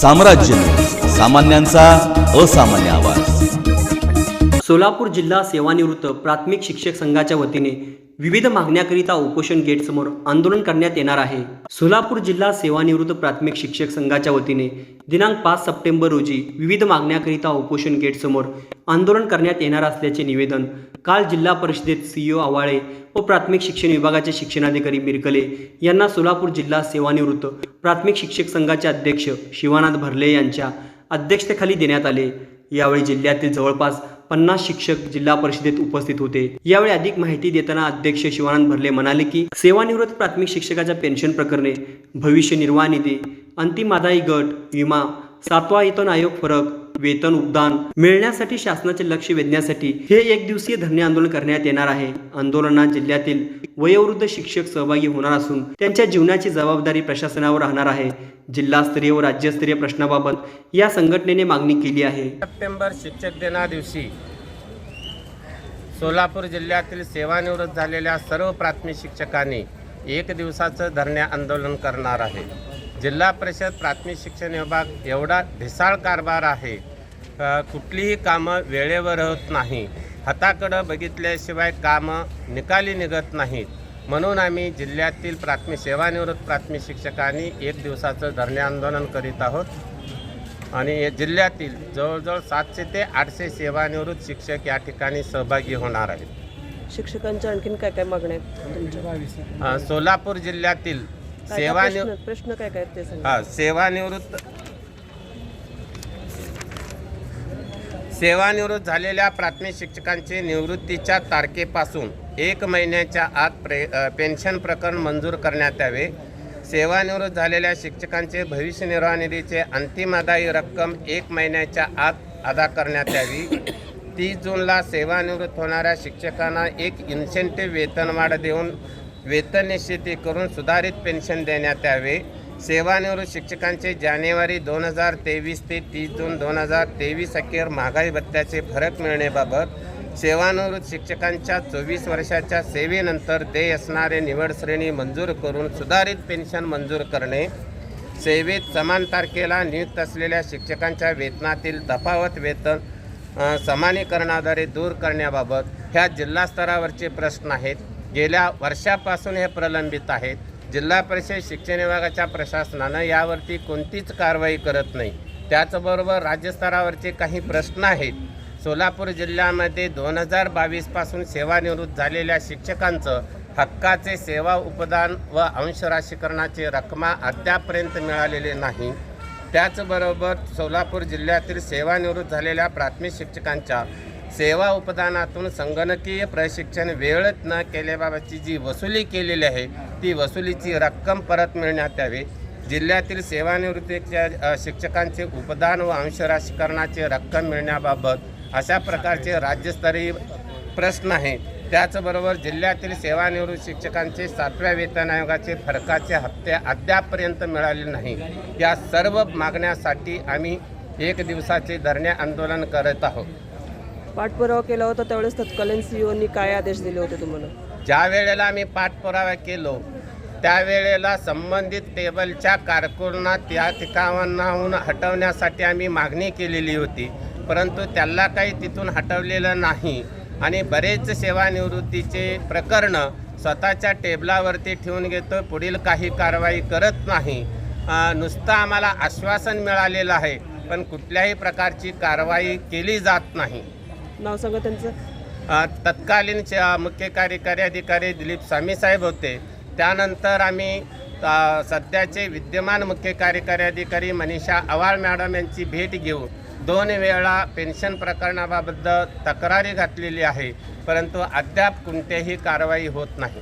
साम्राज्य सामान्यांचा असामान्य आवाज. सोलापूर जिल्हा सेवानिवृत्त प्राथमिक शिक्षक संघाच्या वतीने विविध मागण्याकरिता उपोषण गेटसमोर आंदोलन करण्यात येणार आहे. सोलापूर जिल्हा सेवानिवृत्त प्राथमिक शिक्षक संघाच्या वतीने दिनांक पाच सप्टेंबर रोजी विविध मागण्याकरिता उपोषण गेटसमोर आंदोलन करण्यात येणार असल्याचे निवेदन काल जिल्हा परिषदेत सीईओ आवाळे व प्राथमिक शिक्षण विभागाचे शिक्षणाधिकारी मिरकले यांना सोलापूर जिल्हा सेवानिवृत्त प्राथमिक शिक्षक संघाचे अध्यक्ष शिवानंद भरले यांच्या अध्यक्षतेखाली देण्यात आले. यावेळी जिल्ह्यातील जवळपास पन्नास शिक्षक जिल्हा परिषदेत उपस्थित होते. यावेळी अधिक माहिती देताना अध्यक्ष शिवानंद भरले म्हणाले की सेवानिवृत्त प्राथमिक शिक्षकाच्या पेन्शन प्रकरणे भविष्य निर्वाह निधी अंतिम आदायी गट विमा सातवा वेतन आयोग फरक वेतन उद्दान मिळण्यासाठी शासनाचे लक्ष वेधण्यासाठी हे एक दिवसीय धरणे आंदोलन करण्यात येणार आहे. आंदोलनात जिल्ह्यातील वयोवृद्ध शिक्षक सहभागी होणार असून त्यांच्या जीवनाची जबाबदारी प्रशासनावर राहणार आहे. जिल्हास्तरीय व राज्यस्तरीय प्रश्नाबाबत या संघटनेने मागणी केली आहे. सप्टेंबर शिक्षक दिना दिवशी सोलापूर जिल्ह्यातील सेवानिवृत्त झालेल्या सर्व प्राथमिक शिक्षकांनी एक दिवसाचं धरणे आंदोलन करणार आहे. जिल्हा परिषद प्राथमिक शिक्षण विभाग एवढा ढिसाळ कारभार आहे. कुठलीही कामं वेळेवर होत नाही. हाताकडं बघितल्याशिवाय कामं निकाली निघत नाहीत. म्हणून आम्ही जिल्ह्यातील प्राथमिक सेवानिवृत्त प्राथमिक शिक्षकांनी एक दिवसाचं धरणे आंदोलन करीत आहोत. आणि जिल्ह्यातील जवळजवळ सातशे ते आठशे सेवानिवृत्त शिक्षक या ठिकाणी सहभागी होणार आहेत. शिक्षकांच्या आणखीन काय काय मागण्या आहेत सोलापूर जिल्ह्यातील प्रश्न काय काय ते हा सेवानिवृत्त सेवानिवृत्त झालेल्या प्राथमिक शिक्षकांची निवृत्तीच्या तारखेपासून एक महिन्याच्या आत प्रे पेन्शन प्रकरण मंजूर करण्यात यावे. सेवानिवृत्त झालेल्या शिक्षकांचे भविष्य निर्वाह निधीचे अंतिम अदायी रक्कम एक महिन्याच्या आत अदा करण्यात यावी. तीस जूनला सेवानिवृत्त होणाऱ्या शिक्षकांना एक इन्सेंटिव्ह वेतनवाढ देऊन वेतन निश्चिती करून सुधारित पेन्शन देण्यात यावे. सेवानिवृत्त शिक्षकांचे जानेवारी दोन हजार तेवीस ते तीस जून दोन हजार तेवीस अखेर महागाई भत्त्याचे फरक मिळण्याबाबत सेवानिवृत्त शिक्षकांच्या चोवीस वर्षाच्या सेवेनंतर देय असणारे निवड श्रेणी मंजूर करून सुधारित पेन्शन मंजूर करणे. सेवेत समान तारखेला नियुक्त असलेल्या शिक्षकांच्या वेतनातील तफावत वेतन समानीकरणाद्वारे दूर करण्याबाबत ह्या जिल्हास्तरावरचे प्रश्न आहेत. गेल्या वर्षापासून हे प्रलंबित आहेत. जिल्हा परिषद शिक्षण विभागाच्या प्रशासनानं यावरती कोणतीच कारवाई करत नाही. त्याचबरोबर राज्यस्तरावरचे काही प्रश्न आहेत. सोलापूर जिल्ह्यामध्ये दोन हजार बावीसपासून सेवानिवृत्त झालेल्या शिक्षकांचं हक्काचे सेवा उपदान व अंशराशीकरणाची रकमा अद्यापर्यंत मिळालेले नाही. त्याचबरोबर सोलापूर जिल्ह्यातील सेवानिवृत्त झालेल्या प्राथमिक शिक्षकांच्या सेवा उपदानातून संगणकीय प्रशिक्षण वेळेत न केल्याबाबतची जी वसुली केलेली आहे ती वसुलीची रक्कम परत मिळण्यात यावी. जिल्ह्यातील सेवानिवृत्तीच्या शिक्षकांचे उपदान व अंशराशीकरणाचे रक्कम मिळण्याबाबत अशा प्रकारचे राज्यस्तरीय प्रश्न आहे त्याचबरोबर जिल्ह्यातील सेवानिवृत्त शिक्षकांचे सातव्या वेतन आयोगाचे फरकाचे हप्ते अद्यापपर्यंत मिळाले नाही. या सर्व मागण्यासाठी आम्ही एक दिवसाचे धरणे आंदोलन करत आहोत. पाठपुरावा केला होता त्यावेळेस तत्कालीन सीओनी काय आदेश दिले होते तुम्हाला? ज्या वेळेला आम्ही पाठपुरावा केलो त्यावेळेला संबंधित टेबलच्या कारकुना त्या ठिकाणाहून हटवण्यासाठी आम्ही मागणी केलेली होती. परंतु त्याला काही तिथून हटवलेलं नाही. आणि बरेच सेवानिवृत्तीचे प्रकरणं स्वतःच्या टेबलावरती ठेवून घेतो पुढील काही कारवाई करत नाही. नुसतं आम्हाला आश्वासन मिळालेलं आहे पण कुठल्याही प्रकारची कारवाई केली जात नाही. नाव सांगा त्यांचं. अ, तत्कालीन च मुख्य कार्यकारी अधिकारी दिलीप स्वामी साहेब होते. त्यानंतर आम्ही अ, सध्याचे विद्यमान मुख्य कार्यकारी अधिकारी मनीषा आवाळ मॅडम यांची भेट घेऊन दोन वेळा पेन्शन प्रकरणाबाबत तक्रारी घातलेली आहे. परंतु अद्याप कोणत्याही कारवाई होत नाही.